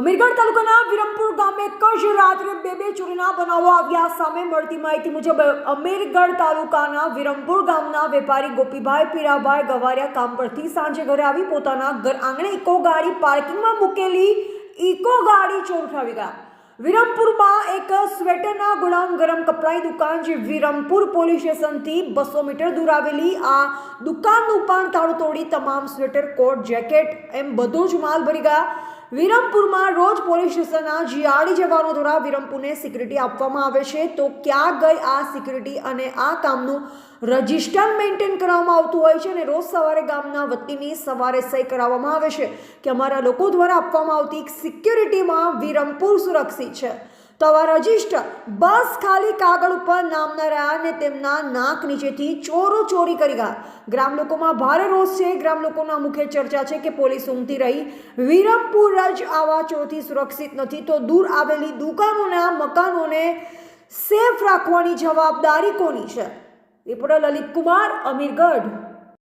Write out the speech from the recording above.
અમીરગઢ તાલુકાના વિરમપુર ગામે એક જ રાત્રે બે બે ચોરીના બનાવો આવ્યા. સામે મળતી માહિતી મુજબ, અમીરગઢ તાલુકાના વિરમપુર ગામના વેપારી ગોપીભાઈ પીરાભાઈ ગવારિયા કામ પરથી સાંજે ઘરે આવી પોતાના ઘર આંગણે ઇકો ગાડી પાર્કિંગમાં મૂકેલી ઇકો ગાડી ચોર ઉઠાવી ગયા. વિરમપુરમાં એક સ્વેટરના ગોડાઉન ગરમ કપડાની દુકાન જે વિરમપુર પોલીસ સ્ટેશનથી બસો મીટર દૂર આવેલી, આ દુકાનનું પણ તાળું તોડી તમામ સ્વેટર, કોટ, જેકેટ એમ બધો જ માલ ભરી ગયા. વિરમપુરમાં રોજ પોલીસ સ્ટેશનના જીઆરડી જવાનો દ્વારા વિરમપુરને સિક્યુરિટી આપવામાં આવે છે. તો ક્યાં ગઈ આ સિક્યુરિટી અને આ કામનું રજિસ્ટર મેન્ટેન કરવામાં આવતું હોય છે અને રોજ સવારે ગામના વતીની સવારે સહી કરાવવામાં આવે છે કે અમારા લોકો દ્વારા આપવામાં આવતી સિક્યુરિટીમાં વિરમપુર સુરક્ષિત છે. તો આવા રજિસ્ટર બસ ખાલી કાગળ ઉપર નામના રહ્યા અને તેમના નાક નીચેથી ચોરો ચોરી કરી ગયા. ગ્રામ લોકોમાં ભારે રોષ છે. ગ્રામ લોકોના મુખ્ય ચર્ચા છે કે પોલીસ ઉમતી રહી. વિરમપુર રજ આવા ચોરથી સુરક્ષિત નથી તો દૂર આવેલી દુકાનોના મકાનોને સેફ રાખવાની જવાબદારી કોની છે? રિપોર્ટર લલિત કુમાર અમીરગઢ.